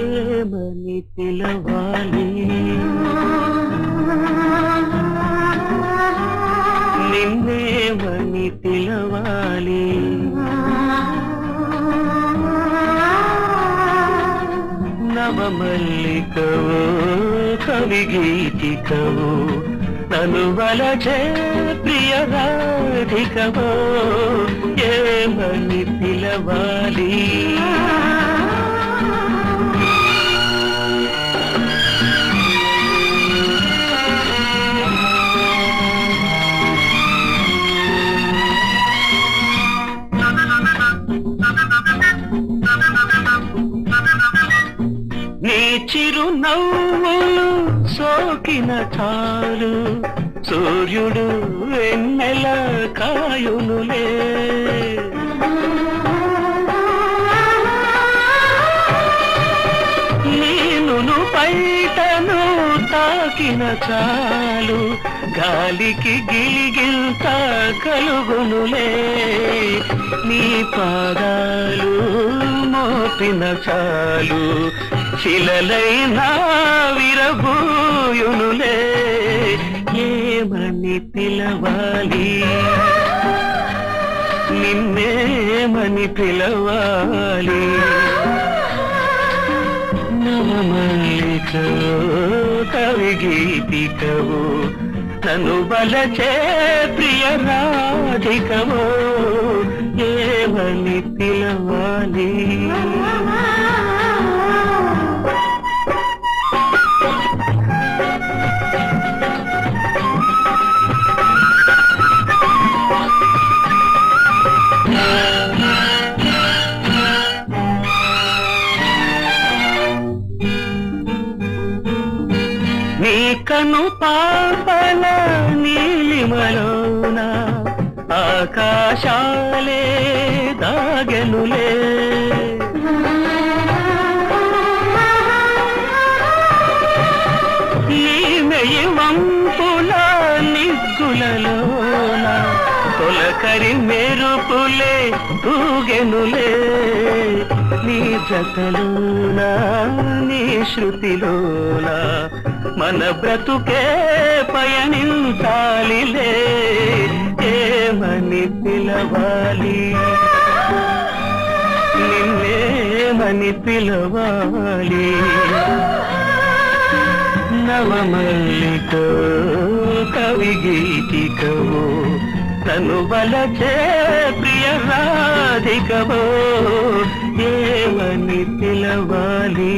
ఏమని పిలవాలి? నిన్నేమని పిలవాలి? నవమల్లికవో కవి గీతికవో అనువలచే ప్రియ రాధికవో ఏమని పిలవాలి? చిరు నవ్వులు సోకిన చాలు. సూర్యుడు వెన్నెల కాయునులే. లేను పై తాకిన చాలు గాలికి గిలిగింత కలుగునులే. నీ పాదాలు మోపిన చాలు శిలలైనా విరబూయునులే. ఏమని పిలవాలి? నిన్నేమని పిలవాలి? నవమల్లిక కవి గీతికవు తను బలచే ప్రియ రాధికవు ఏమని పిలవాలి? నీ కను పాపల నీలిమలోన ఆకాశాలే దాగెనులే. ఈమెయి వంపుల నిగ్గులలోన తొలకరి మెరుపులే తూగెనులే నీ జతలోన నీ శృతిలోనా మన బ్రతుకే పయనించాలిలే ఏమని పిలవాలి? నిన్నేమని పిలవాలి? నవమల్లిక కవి గీతికవు తను బలచే ప్రియ రాధికవో ఏమని పిలవాలి?